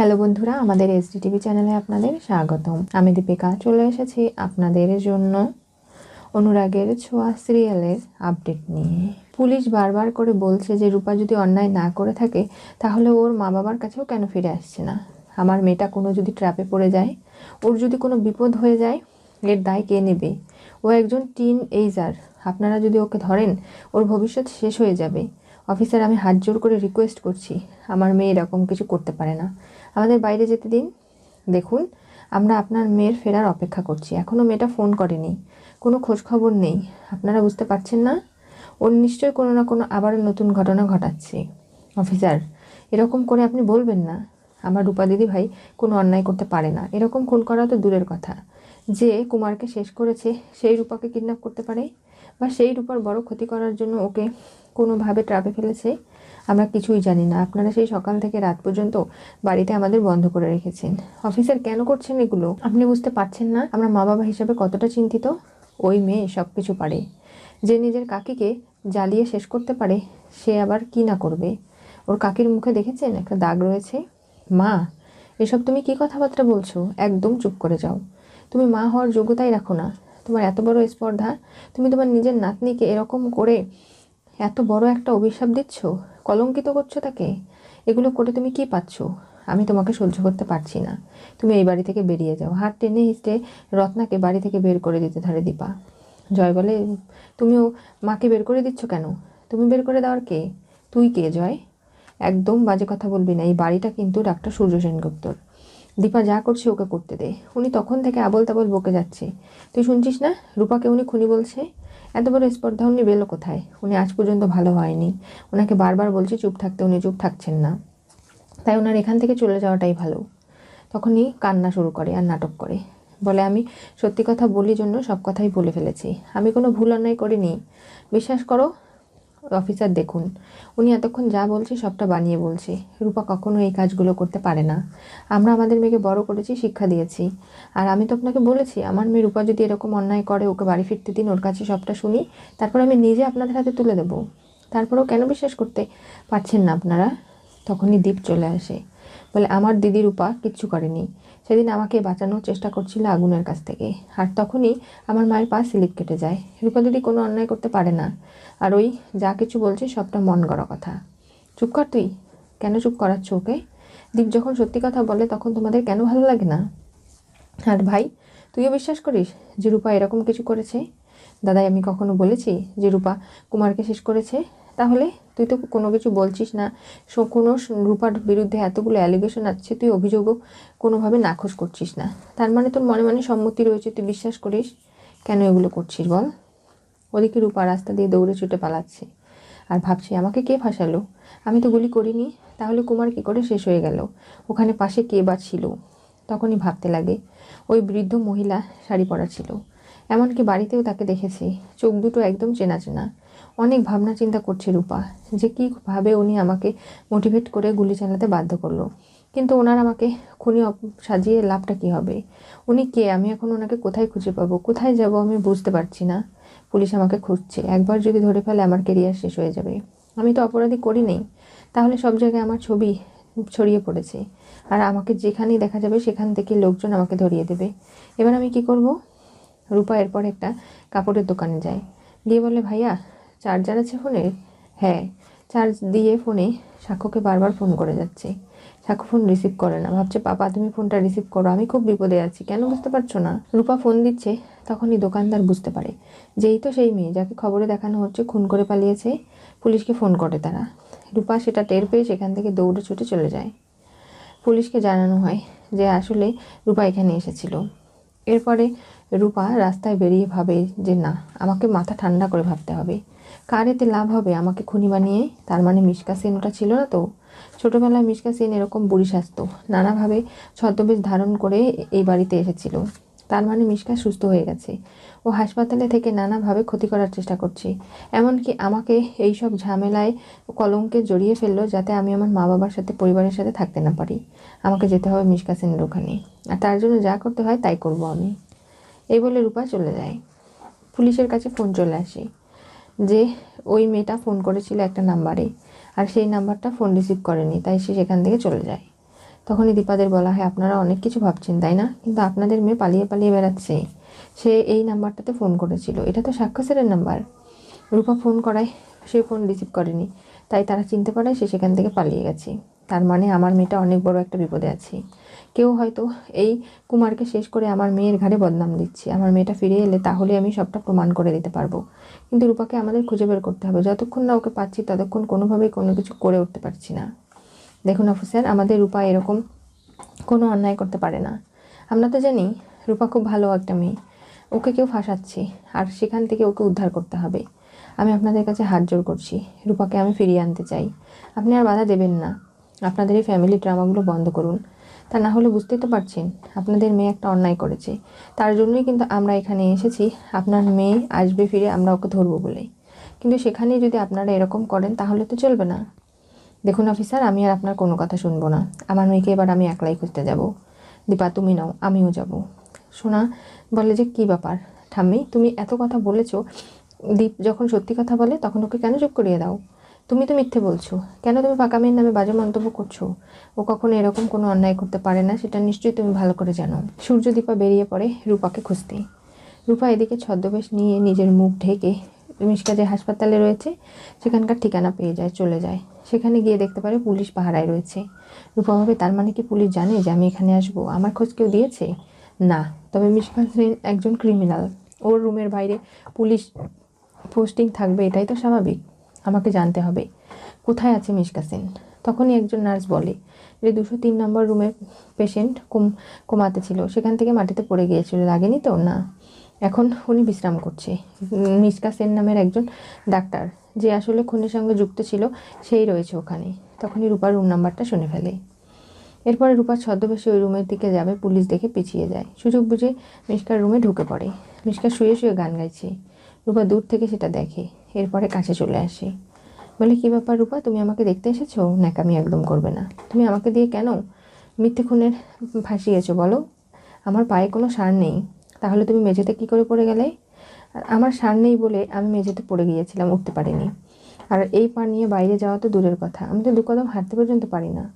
Hello বন্ধুরা, আমাদের SD TV চ্যানেলে আপনাদের স্বাগতম। আমি দীপিকা, চলে এসেছি আপনাদের জন্য অনুরাগের ছোঁয়া সিরিয়ালের আপডেট নিয়ে। পুলিশ বারবার করে বলছে যে রূপা যদি অন্যায় না করে থাকে, তাহলে ওর মা বাবার কাছেও কেন ফিরে আসছে না? আমার মেয়েটা কোনো যদি ট্র্যাপে পড়ে যায়, ওর যদি কোনো বিপদ হয়ে যায়, এর দায় কে নেবে? ও একজন টিন এইজার আপনারা যদি ওকে ধরেন, ওর ভবিষ্যৎ শেষ হয়ে যাবে। অফিসার, আমি হাত জোর করে রিকোয়েস্ট করছি। আমার মেয়ে এরকম কিছু করতে পারে না। আমাদের বাইরে যেতে দিন। দেখুন, আমরা আপনার মেয়ের ফেরার অপেক্ষা করছি। এখনও মেয়েটা ফোন করেনি। কোনো খোঁজখবর নেই। আপনারা বুঝতে পারছেন না? ওর নিশ্চয়ই কোনো না কোনো আবার নতুন ঘটনা ঘটাচ্ছে। অফিসার, এরকম করে আপনি বলবেন না। আমার রূপা দিদি ভাই কোনো অন্যায় করতে পারে না। এরকম খুন করা তো দূরের কথা। যে কুমারকে শেষ করেছে, সেই রূপাকে কিডন্যাপ করতে পারে বা সেই রূপার বড় ক্ষতি করার জন্য ওকে কোনোভাবে ট্রাপে ফেলেছে, আমরা কিছুই জানি না। আপনারা সেই সকাল থেকে রাত পর্যন্ত বাড়িতে আমাদের বন্ধ করে রেখেছেন। অফিসার কেন করছেন এগুলো? আপনি বুঝতে পারছেন না। আমরা মা বাবা হিসাবে কতটা চিন্তিত? ওই মেয়ে সব কিছু পারে। যে নিজের কাকিকে জ্বালিয়ে শেষ করতে পারে, সে আবার কি না করবে? ওর কাকির মুখে দেখেছেন? একটা দাগ রয়েছে। মা, এসব তুমি কি কথাবার্তা বলছো? একদম চুপ করে যাও। তুমি মা হওয়ার যোগ্যতাই রাখো না। তোমার এত বড় স্পর্ধা, তুমি তোমার নিজের নাতনিকে এরকম করে এত বড় একটা অভিশাপ দিচ্ছ? কলঙ্কিত করছ তাকে? এগুলো করে তুমি কি পাচ্ছ? আমি তোমাকে সহ্য করতে পারছি না। তুমি এই বাড়ি থেকে বেরিয়ে যাও। হাত টেনে হিসটে রত্নাকে বাড়ি থেকে বের করে দিতে ধরে দীপা। জয় বলে, তুমিও মাকে বের করে দিচ্ছ কেন? তুমি বের করে দেওয়ার কে? তুই কে, জয়? একদম বাজে কথা বলবি না। এই বাড়িটা কিন্তু ডাক্তার সূর্য সেনগুপ্তর। দীপা যা করছে ওকে করতে দে। উনি তখন থেকে আবল তাবল বকে যাচ্ছে। তুই শুনছিস না? রূপাকে উনি খুনি বলছে? এত বড় স্পর্ধা উনি বেলো কোথায়? উনি আজ পর্যন্ত ভালো হয়নি। ওনাকে বারবার বলছি চুপ থাকতে, উনি চুপ থাকছেন না। তাই ওনার এখান থেকে চলে যাওয়াটাই ভালো। তখনই কান্না শুরু করে আর নাটক করে। বলে, আমি সত্যি কথা বলি জন্য সব কথাই বলে ফেলেছি। আমি কোনো ভুল অন্যায় করিনি। বিশ্বাস করো অফিসার দেখুন। উনি এতক্ষণ যা বলছে সবটা বানিয়ে বলছে। রূপা কখনো এই কাজগুলো করতে পারে না। আমরা আমাদের মেয়েকে বড় করেছি, শিক্ষা দিয়েছি। আর আমি তো আপনাকে বলেছি, আমার মেয়ে রূপা যদি এরকম অন্যায় করে, ওকে বাড়ি ফিরতে দিন, ওর কাছে সবটা শুনি, তারপর আমি নিজে আপনাদের হাতে তুলে দেবো। তারপরেও কেন বিশ্বাস করতে পারছেন না আপনারা? তখনই দীপ চলে আসে। বলে, আমার দিদি রূপা কিচ্ছু করেনি। সেদিন আমাকে বাঁচানোর চেষ্টা করছিল আগুনের কাছ থেকে। আর তখনই আমার মায়ের পা স্লিপ কেটে যায়। রূপা দিদি কোনো অন্যায় করতে পারে না। আর ওই যা কিছু বলছে সবটা মন গড়া কথা। চুপ কর তুই। কেন চুপ করাচ্ছ ওকে? দীপ যখন সত্যি কথা বলে তখন তোমাদের কেন ভালো লাগে না? আর ভাই, তুইও বিশ্বাস করিস যে রূপা এরকম কিছু করেছে? দাদাই আমি কখনো বলেছি যে রূপা কুমারকে শেষ করেছে? তাহলে তুই তো কোনো কিছু বলছিস না। কোনো রূপার বিরুদ্ধে এতগুলো অ্যালিগেশন আছে, তুই অভিযোগও কোনোভাবে নাকচ করছিস না। তার মানে তোর মনে মনে সম্মতি রয়েছে, তুই বিশ্বাস করিস? কেন এগুলো করছিস বল? ওদিকে রূপা রাস্তা দিয়ে দৌড়ে ছুটে পালাচ্ছে। আর ভাবছি, আমাকে কে ফাঁসালো? আমি তো গুলি করিনি। তাহলে কুমার কী করে শেষ হয়ে গেল? ওখানে পাশে কে বা ছিল? তখনই ভাবতে লাগে, ওই বৃদ্ধ মহিলা শাড়ি পরা ছিল। এমনকি বাড়িতেও তাকে দেখেছি। চোখ দুটো একদম চেনা চেনা। অনেক ভাবনা চিন্তা করছে রূপা, যে কীভাবে উনি আমাকে মোটিভেট করে গুলি চালাতে বাধ্য করল। কিন্তু ওনার আমাকে খুনি সাজিয়ে লাভটা কী হবে? উনি কে? আমি এখন ওনাকে কোথায় খুঁজে পাবো? কোথায় যাব আমি বুঝতে পারছি না। পুলিশ আমাকে খুঁজছে। একবার যদি ধরে ফেলে আমার কেরিয়ার শেষ হয়ে যাবে। আমি তো অপরাধী করি নেই। তাহলে সব জায়গায় আমার ছবি ছড়িয়ে পড়েছে। আর আমাকে যেখানেই দেখা যাবে সেখান থেকে লোকজন আমাকে ধরিয়ে দেবে। এবার আমি কি করব? রূপা এরপর একটা কাপড়ের দোকানে যায়। দিয়ে বলে, ভাইয়া চার্জার আছে ফোনে? হ্যাঁ চার্জ দিয়ে ফোনে সাক্ষ্যকে বারবার ফোন করে যাচ্ছে। সাক্ষ্য ফোন রিসিভ করে না। ভাবছে, পাপা, তুমি ফোনটা রিসিভ করো। আমি খুব বিপদে আছি। কেন বুঝতে পারছ না? রূপা ফোন দিচ্ছে, তখনই দোকানদার বুঝতে পারে। যেই তো সেই মেয়ে, যাকে খবরে দেখানো হচ্ছে, খুন করে পালিয়েছে। পুলিশকে ফোন করে তারা। রূপা সেটা টের পেয়ে সেখান থেকে দৌড়ে ছুটে চলে যায়। পুলিশকে জানানো হয় যে, আসলে রূপা এখানে এসেছিল। এরপরে রূপা রাস্তায় বেরিয়ে ভাবে যে, না, আমাকে মাথা ঠান্ডা করে ভাবতে হবে। কার এতে লাভ হবে? আমাকে খুনি বানিয়ে? তার মানে মিশকা সেন ওটা ছিল না তো? ছোটোবেলায় মিশকা সেন এরকম বুড়ি স্বাস্থ্য নানাভাবে ছদ্মবেশ ধারণ করে এই বাড়িতে এসেছিল। তার মানে মিশকা সুস্থ হয়ে গেছে। ও হাসপাতালে থেকে নানাভাবে ক্ষতি করার চেষ্টা করছে। এমনকি আমাকে এই সব ঝামেলায় কলঙ্কে জড়িয়ে ফেলল যাতে আমি আমার মা বাবার সাথে, পরিবারের সাথে থাকতে না পারি। আমাকে যেতে হবে মিশকা সেনের ওখানে। আর তার জন্য যা করতে হয় তাই করব আমি। এই বলে রূপা চলে যায়। পুলিশের কাছে ফোন চলে আসে। যে ওই মেয়েটা ফোন করেছিল একটা নাম্বারে আর সেই নাম্বারটা ফোন রিসিভ করেনি, তাই সে সেখান থেকে চলে যায়। তখনই দীপাদের বলা হয়, আপনারা অনেক কিছু ভাবছেন, তাই না? কিন্তু আপনাদের মেয়ে পালিয়ে পালিয়ে বেড়াচ্ছে। সে এই নাম্বারটাতে ফোন করেছিল। এটা তো সাক্ষ্য স্যারের নাম্বার। রূপা ফোন করায়, সে ফোন রিসিভ করেনি। তাই তারা চিনতে পারে সে সেখান থেকে পালিয়ে গেছে। তার মানে আমার মেয়েটা অনেক বড় একটা বিপদে আছে। কেউ হয়তো এই কুমারকে শেষ করে আমার মেয়ের ঘাড়ে বদনাম দিচ্ছে। আমার মেয়েটা ফিরে এলে তাহলে আমি সবটা প্রমাণ করে দিতে পারব। কিন্তু রূপাকে আমাদের খুঁজে বের করতে হবে। যতক্ষণ না ওকে পাচ্ছি, ততক্ষণ কোনোভাবেই কোনো কিছু করে উঠতে পারছি না। দেখুন অফিসার আমাদের রূপা এরকম কোনো অন্যায় করতে পারে না। আমরা তো জানি রূপা খুব ভালো একটা মেয়ে। ওকে কেউ ফাঁসাচ্ছে আর সেখান থেকে ওকে উদ্ধার করতে হবে। আমি আপনাদের কাছে হাত জোর করছি। রূপাকে আমি ফিরিয়ে আনতে চাই। আপনি আর বাধা দেবেন না। আপনাদের এই ফ্যামিলি ড্রামাগুলো বন্ধ করুন। তা না হলে বুঝতেই তো পারছেন, আপনাদের মেয়ে একটা অন্যায় করেছে। তার জন্যই কিন্তু আমরা এখানে এসেছি, আপনার মেয়ে আসবে ফিরে আমরা ওকে ধরবো বলে কিন্তু সেখানেই যদি আপনারা এরকম করেন, তাহলে তো চলবে না। দেখুন অফিসার আমি আর আপনার কোনো কথা শুনব না। আমার মেয়েকে এবার আমি একলাই খুঁজতে যাব। দীপা, তুমি নাও, আমিও যাব। সোনা বলে যে, কি ব্যাপার? ঠাম্মি, তুমি এত কথা বলেছ। দীপ যখন সত্যি কথা বলে, তখন ওকে কেন চুপ করিয়ে দাও? তুমি তো মিথ্যে বলছো। কেন তুমি পাকা মেয়ের নামে বাজে মন্তব্য করছ? ও কখনো এরকম কোনো অন্যায় করতে পারে না, সেটা নিশ্চয়ই তুমি ভালো করে জানো। সূর্যদীপা বেরিয়ে পড়ে রূপাকে খুঁজতে। রূপা এদিকে ছদ্মবেশ নিয়ে নিজের মুখ ঢেকে মিশকা যে হাসপাতালে রয়েছে, সেখানকার ঠিকানা পেয়ে যায়, চলে যায়। সেখানে গিয়ে দেখতে পারে পুলিশ পাহারায় রয়েছে। রূপা ভাবে, তার মানে কি পুলিশ জানে যে আমি এখানে আসব? আমার খোঁজ কেউ দিয়েছে? না, তবে মিশকা সেন একজন ক্রিমিনাল। ওর রুমের বাইরে পুলিশ পোস্টিং থাকবে, এটাই তো স্বাভাবিক। আমাকে জানতে হবে। কোথায় আছে মিশকা সেন তখনই একজন নার্স বলে যে দুশো তিন নম্বর রুমের পেশেন্ট কোম, কোমাতে ছিল। সেখান থেকে মাটিতে পড়ে গিয়েছিল। লাগেনি তো? না। এখন উনি বিশ্রাম করছে। মিশকা সেন নামের একজন ডাক্তার, যে আসলে খুনের সঙ্গে যুক্ত ছিল, সেই রয়েছে ওখানে। তখনই রূপার রুম নাম্বারটা শুনে ফেলে। এরপরে রূপা ছদ্মবেশে ওই রুমের দিকে যাবে, পুলিশ দেখে পিছিয়ে যায়। সুযোগ বুঝে মিশকার রুমে ঢুকে পড়ে। মিশকা শুয়ে শুয়ে গান গাইছে। রূপা দূর থেকে সেটা দেখে। এরপরে কাছে চলে আসে। বলে, কী ব্যাপার রূপা, তুমি আমাকে দেখতে এসেছ? ন্যাকামি একদম করবে না। তুমি আমাকে দিয়ে কেন মিথ্যে খুনের ফাঁসিয়েছো বলো? আমার পায়ে কোনো সার নেই। তাহলে তুমি মেঝেতে কী করে পড়ে গেলে? আমার সার নেই বলে আমি মেঝেতে পড়ে গিয়েছিলাম, উঠতে পারিনি। আর এই পা নিয়ে বাইরে যাওয়া তো দূরের কথা। আমি তো দু কদম হাঁটতে পর্যন্ত পারি না।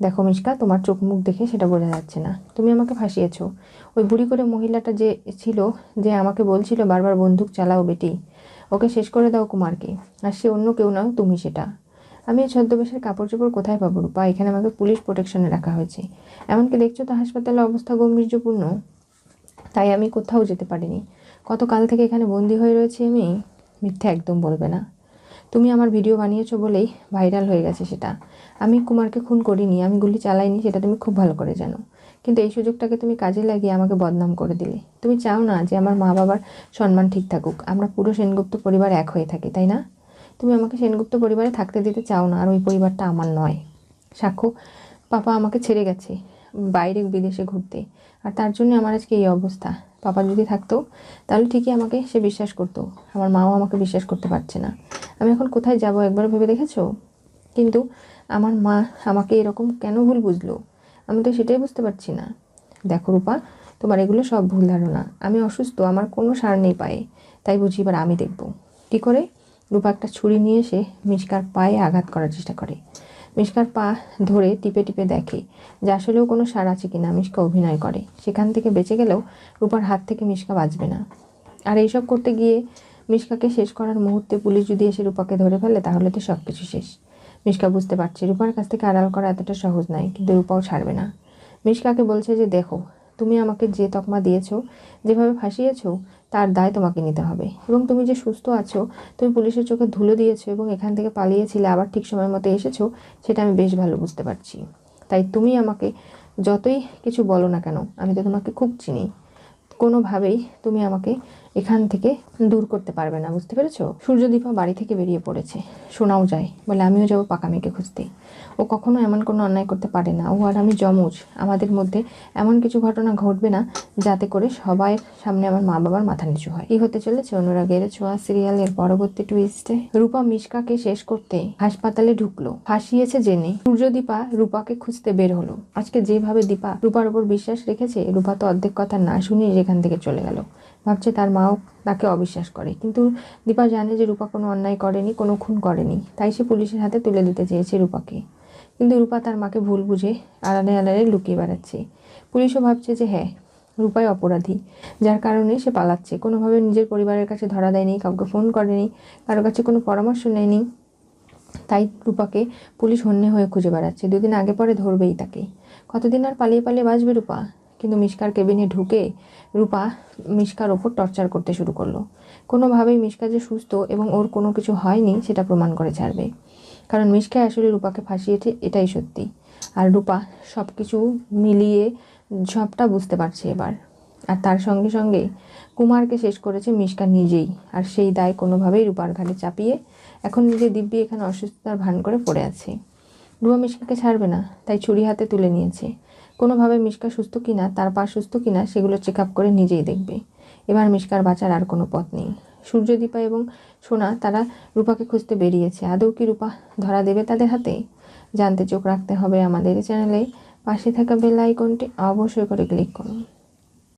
দেখো মিশকা, তোমার চোখ মুখ দেখে সেটা বোঝা যাচ্ছে না। তুমি আমাকে ফাঁসিয়েছো ওই বুড়ি করে মহিলাটা যে ছিল, যে আমাকে বলছিল বারবার বন্দুক চালাও বেটি ওকে শেষ করে দাও কুমারকে। আর সে অন্য কেউ নাও তুমি সেটা। আমি এই ছদ্মবেশের কাপড় চোপড় কোথায় পাবো, রূপা? এখানে আমাকে পুলিশ প্রোটেকশনে রাখা হয়েছে। এমনকি দেখছ তো হাসপাতালের অবস্থা গম্ভীর্যপূর্ণ। তাই আমি কোথাও যেতে পারিনি। কত কাল থেকে এখানে বন্দি হয়ে রয়েছি আমি? মিথ্যা একদম বলবে না। তুমি আমার ভিডিও বানিয়েছো বলেই ভাইরাল হয়ে গেছে সেটা। আমি কুমারকে খুন করিনি, আমি গুলি চালাইনি, সেটা তুমি খুব ভালো করে জানো। কিন্তু এই সুযোগটাকে তুমি কাজে লাগিয়ে আমাকে বদনাম করে দিলে। তুমি চাও না যে আমার মা বাবার সম্মান ঠিক থাকুক। আমরা পুরো সেনগুপ্ত পরিবার এক হয়ে থাকি, তাই না? তুমি আমাকে সেনগুপ্ত পরিবারে থাকতে দিতে চাও না, আর ওই পরিবারটা আমার নয়। সাক্ষ্য পাপা আমাকে ছেড়ে গেছে বাইরে বিদেশে ঘুরতে। আর তার জন্য আমার আজকে এই অবস্থা। পাপা যদি থাকতো, তাহলে ঠিকই আমাকে সে বিশ্বাস করতো। আমার মাও আমাকে বিশ্বাস করতে পারছে না। আমি এখন কোথায় যাব একবার ভেবে দেখেছ? কিন্তু আমার মা আমাকে এরকম কেন ভুল বুঝলো? আমি তো সেটাই বুঝতে পারছি না। দেখো রূপা, তোমার এগুলো সব ভুল ধারণা। আমি অসুস্থ, আমার কোনো সার নেই পায়ে। তাই বুঝি এবার আমি দেখব। কী করে? রূপা একটা ছুরি নিয়ে এসে মিশকার পায়ে আঘাত করার চেষ্টা করে। মিশকার পা ধরে টিপে টিপে দেখে, যে আসলেও কোনো সার আছে কিনা মিশকা অভিনয় করে। সেখান থেকে বেঁচে গেলেও রূপার হাত থেকে মিশকা বাঁচবে না। আর এইসব করতে গিয়ে মিশকাকে শেষ করার মুহূর্তে পুলিশ যদি এসে রূপাকে ধরে ফেলে, তাহলে তো সব কিছু শেষ। মিশকা বুঝতে পারছে। রূপার কাছ থেকে আড়াল করা এতটা সহজ নয়, কিন্তু রূপাও ছাড়বে না। মিশকাকে বলছে যে, দেখো, তুমি আমাকে যে তকমা দিয়েছ, যেভাবে ফাঁসিয়েছো, তার দায় তোমাকে নিতে হবে। এবং তুমি যে সুস্থ আছো, তুমি পুলিশের চোখে ধুলো দিয়েছ এবং এখান থেকে পালিয়েছিলে, আবার ঠিক সময় মতো এসেছ, সেটা আমি বেশ ভালো বুঝতে পারছি। তাই তুমি আমাকে যতই কিছু বলো না কেন, আমি তো তোমাকে খুব চিনি। কোনোভাবেই তুমি আমাকে এখান থেকে দূর করতে পারবে না, বুঝতে পেরেছ? সূর্যদীপা বাড়ি থেকে বেরিয়ে পড়েছে। শোনাও যায়। বলে, আমিও যাব পাকা মেয়েকে খুঁজতে। ও কখনো এমন কোনো অন্যায় করতে পারে না। ও আর আমি জমজ আমাদের মধ্যে এমন কিছু ঘটনা ঘটবে না, যাতে করে সবাই সামনে আমার মা বাবার মাথা নিচু হয়। কি হতে চলেছে? অনুরাগের ছোঁয়া সিরিয়ালের পরবর্তী টুইস্টে রূপা মিশকাকে শেষ করতে হাসপাতালে ঢুকলো। ফাঁসিয়েছে জেনে সূর্যদীপা রূপাকে খুঁজতে বের হলো। আজকে যেভাবে দীপা রূপার উপর বিশ্বাস রেখেছে, রূপা তো অর্ধেক কথা না শুনেই সেখান থেকে চলে গেল। ভাবছে তার মাও তাকে অবিশ্বাস করে। কিন্তু দীপা জানে যে রূপা কোনো অন্যায় করেনি, কোনো খুন করেনি। তাই সে পুলিশের হাতে তুলে দিতে চেয়েছে রূপাকে। কিন্তু রূপা তার মাকে ভুল বুঝে আড়ালে আড়ালে লুকিয়ে বেড়াচ্ছে। পুলিশও ভাবছে যে হ্যাঁ রূপাই অপরাধী। যার কারণে সে পালাচ্ছে। কোনোভাবে নিজের পরিবারের কাছে ধরা দেয়নি, কাউকে ফোন করেনি, কারও কাছে কোনো পরামর্শ নেয়নি। তাই রূপাকে পুলিশ হন্যে হয়ে খুঁজে বেড়াচ্ছে। দুদিন আগে পরে ধরবেই তাকে। কতদিন আর পালিয়ে পালিয়ে বাঁচবে রূপা? কিন্তু মিশকার কেবিনে ঢুকে রূপা মিশকার ওপর টর্চার করতে শুরু করল। কোনোভাবেই মিশকা যে সুস্থ এবং ওর কোনো কিছু হয়নি সেটা প্রমাণ করে ছাড়বে। কারণ মিশকা আসলে রূপাকে ফাঁসিয়েছে, এটাই সত্যি। আর রূপা সব কিছু মিলিয়ে সবটা বুঝতে পারছে এবার। আর তার সঙ্গে সঙ্গে কুমারকে শেষ করেছে মিশকা নিজেই। আর সেই দায় কোনোভাবেই রূপার ঘাড়ে চাপিয়ে এখন নিজে দিব্যি এখানে অসুস্থতার ভান করে পড়ে আছে। রুয়া মিশকাকে ছাড়বে না, তাই ছুরি হাতে তুলে নিয়েছে। কোনোভাবে মিশকা সুস্থ কিনা, তার পা সুস্থ কিনা, সেগুলো চেক আপ করে নিজেই দেখবে। এবার মিশকার বাঁচার আর কোনো পথ নেই। সূর্যদীপা এবং সোনা, তারা রূপাকে খুঁজতে বেরিয়েছে। আদৌ কি রূপা ধরা দেবে তাদের হাতে? জানতে চোখ রাখতে হবে আমাদের চ্যানেলে। পাশে থাকা বেল আইকনটি অবশ্যই করে ক্লিক করুন।